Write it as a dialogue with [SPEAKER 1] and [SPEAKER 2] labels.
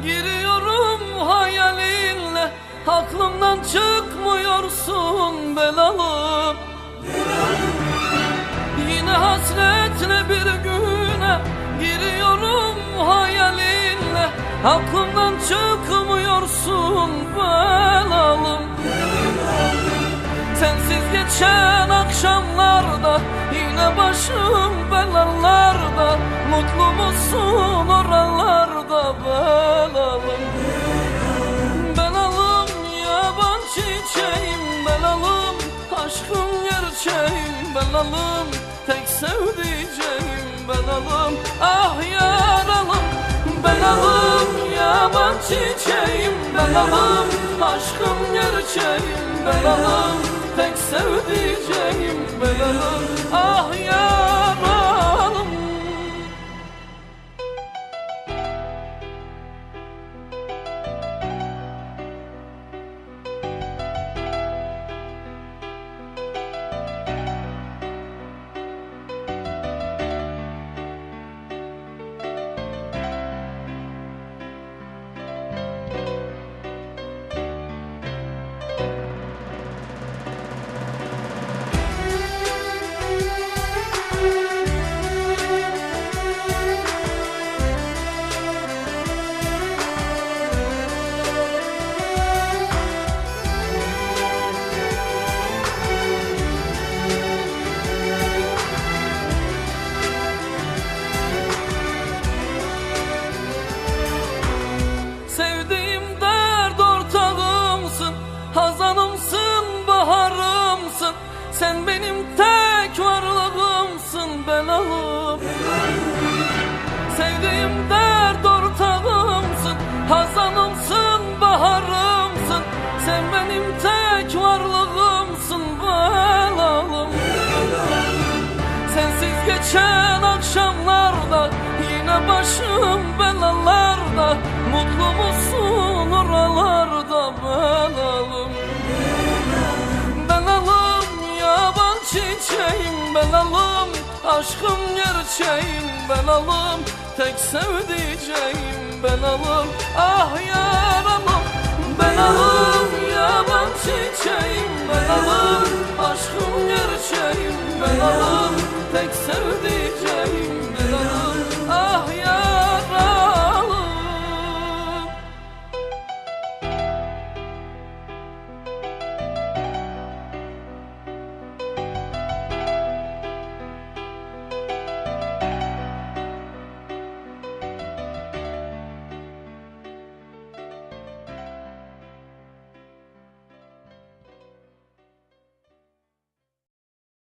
[SPEAKER 1] Giriyorum hayalinle Aklımdan çıkmıyorsun belalım. Yine hasretle bir güne Giriyorum hayalinle Aklımdan çıkmıyorsun belalım. Sensiz geçen akşamlarda Yine başım belalarda Mutlu musun? Oralarda belalım. Belalım yaban çiçeğim Belalım aşkım gerçeğim. Belalım tek sevdiceğim Belalım. Ah yaralım Belalım yaban çiçeğim. Belalım aşkım gerçeğim. Belalım tek sevdiceğim Belalım. Ah yaralım benim tek varlığımsın belalım Sensiz geçen akşamlarda Yine başım belalarda Mutlu musun oralarda belalım Belalım yaban çiçeğim Belalım aşkım gerçeğim Belalım tek sevdiceğim Belalım ah yaralım Belalım yaban çiçeğim Belalım aşkım